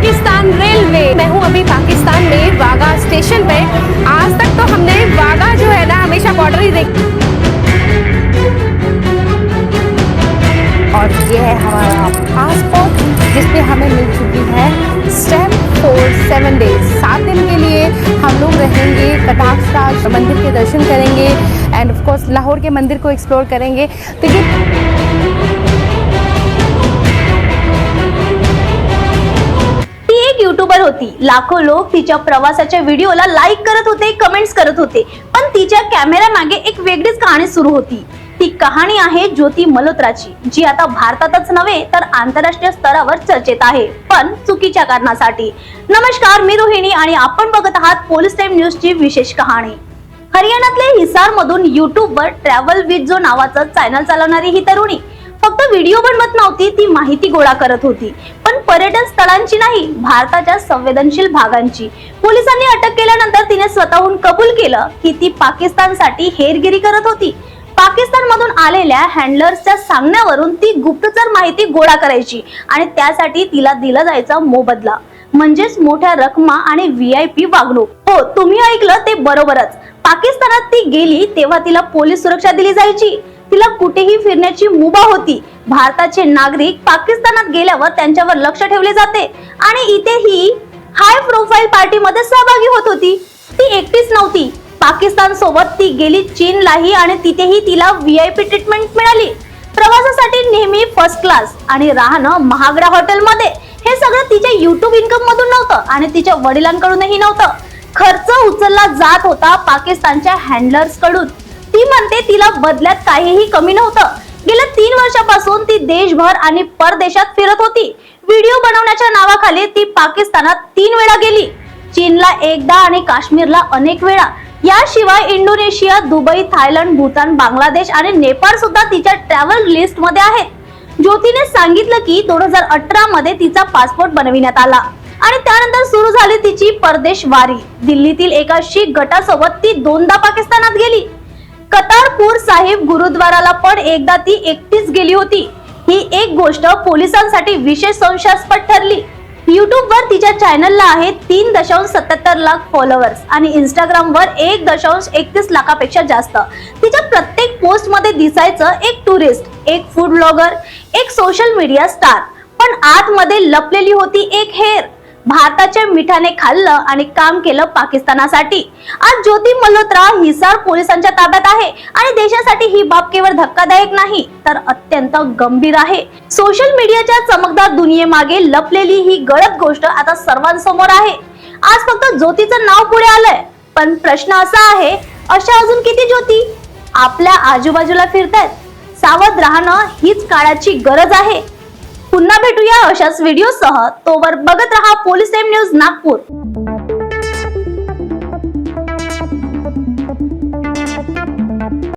Pakistan railway. मैं हूँ अभी पाकिस्तान में वागा स्टेशन पे। आज तक तो हमने वागा जो है ना, हमेशा बॉर्डर ही देखी। और ये है हमारा पासपोर्ट जिसपे हमें मिल चुकी है स्टेप फोर सेवन डेज़ सात दिन के लिए हम लोग रहेंगे, कटाक्ष मंदिर के दर्शन करेंगे एंड ऑफ़ कोर्स लाहौर के मंदिर को एक्सप्लोर करेंगे। तो ये लाखो लोक तिच्या प्रवासाच्या व्हिडिओला लाईक करत होते कमेंट्स करत होते. पण तिच्या कॅमेरा मागे एक वेगळीच कहाणी सुरू होती. ती कहाणी आहे ज्योती मल्होत्राची जी आता भारतातच नव्हे तर आंतरराष्ट्रीय स्तरावर चर्चेत आहे पण चुकीच्या कारणासाठी. नमस्कार मी रोहिणी आणि आपण बघत आहात पोलीस टाइम न्यूज ची विशेष कहाणी. हरियाणातले हिसार मधून युट्यूबवर ट्रॅव्हल विथ जो नावाचं चॅनल चालवणारी ही तरुणी. फक्त व्हिडिओ बनवत नव्हती ती माहिती गोळा करत होती. पर्यटन स्थळांची नाही भारताच्या संवेदनशील भागांची. पोलिसांनी अटक केल्यानंतर तिने स्वतःहून कबूल केलं की ती पाकिस्तानसाठी हेरगिरी करत होती. पाकिस्तानमधून आलेल्या हँडलर्सच्या सांगण्यावरून ती गुप्तचर माहिती गोळा करायची आणि त्यासाठी तिला दिला जायचा मोबदला. म्हणजेच मोठ्या रकमा आणि व्ही आय पी वागणूक. हो तुम्ही ऐकलं ते बरोबरच. पाकिस्तानात ती गेली तेव्हा तिला पोलीस सुरक्षा दिली जायची. तिला कुठेही फिरण्याची मुभा होती. भारताचे नागरिक पाकिस्तानात गेल्यावर त्यांच्यावर लक्ष ठेवले जाते आणि इथे ही हाय प्रोफाईल पार्टीमध्ये सहभागी होत होती. ती एकटीच नव्हती. पाकिस्तान सोबत ती गेली चीनलाही आणि तिथेही तिला व्ही आय पी ट्रीटमेंट मिळाली. प्रवासासाठी नेहमी फर्स्ट क्लास आणि राहणं महागड्या हॉटेलमध्ये हे सगळं तिच्या युट्यूब इन्कम मधून नव्हतं आणि तिच्या वडिलांकडूनही नव्हतं. खर्च उचलला जात होता पाकिस्तानच्या हँडलर्सकडून. ती म्हणते तिला बदल्यात काहीही कमी नव्हतं. गेल्या तीन वर्षापासून ती देशभर आणि परदेशात फिरत होती. व्हिडिओ बनवण्याच्या नावाखाली ती पाकिस्तानात तीन वेळा गेली. चीनला एकदा आणि काश्मीरला अनेक वेळा. याशिवाय Indonesia Dubai Thailand Bhutan Bangladesh आणि नेपाळ सुद्धा तिच्या ट्रॅव्हल लिस्टमध्ये आहेत. ज्योतीने सांगितलं की दोन हजार अठरा मध्ये तिचा पासपोर्ट बनविण्यात आला आणि त्यानंतर सुरू झाली तिची परदेश वारी. दिल्लीतील एका शीख गटासोबत ती दोनदा पाकिस्तानात गेली. कतारपूर साहिब गुरुद्वाराला पण एकदा ती एकटीच गेली होती. ही एक गोष्ट पोलिसांसाठी विशेष संशयास्पद ठरली. युट्यूब वर तिच्या चॅनलला आहे तीन दशांश सत्याहत्तर लाख फॉलोअर्स आणि इंस्टाग्राम वर एक दशांश एकतीस लाखापेक्षा जास्त. तिच्या प्रत्येक पोस्टमध्ये दिसायचं एक टुरिस्ट एक फूड ब्लॉगर एक सोशल मीडिया स्टार पण आतमध्ये लपलेली होती एक हेर. भारताच्या मिठाने खाल्लं आणि काम केलं पाकिस्तानासाठी. आज ज्योती मल्होत्रा हिसार पोलिसांच्या ताब्यात आहे आणि देशासाठी ही बाब केवळ धक्कादायक नाही तर अत्यंत गंभीर आहे. सोशल मीडियाच्या चमकदार दुनियेमागे लपलेली ही गळत गोष्ट आता सर्वांसमोर आहे. आज फक्त ज्योतीचं नाव पुढे आलंय पण प्रश्न असा आहे अशा अजून किती ज्योती? आपल्या आजूबाजूला फिरतायत. सावध राहणं हीच काळाची गरज आहे. पुन्हा भेटूया अशाच व्हिडिओसह तोवर बघत रहा पोलीस टाइम न्यूज नागपूर.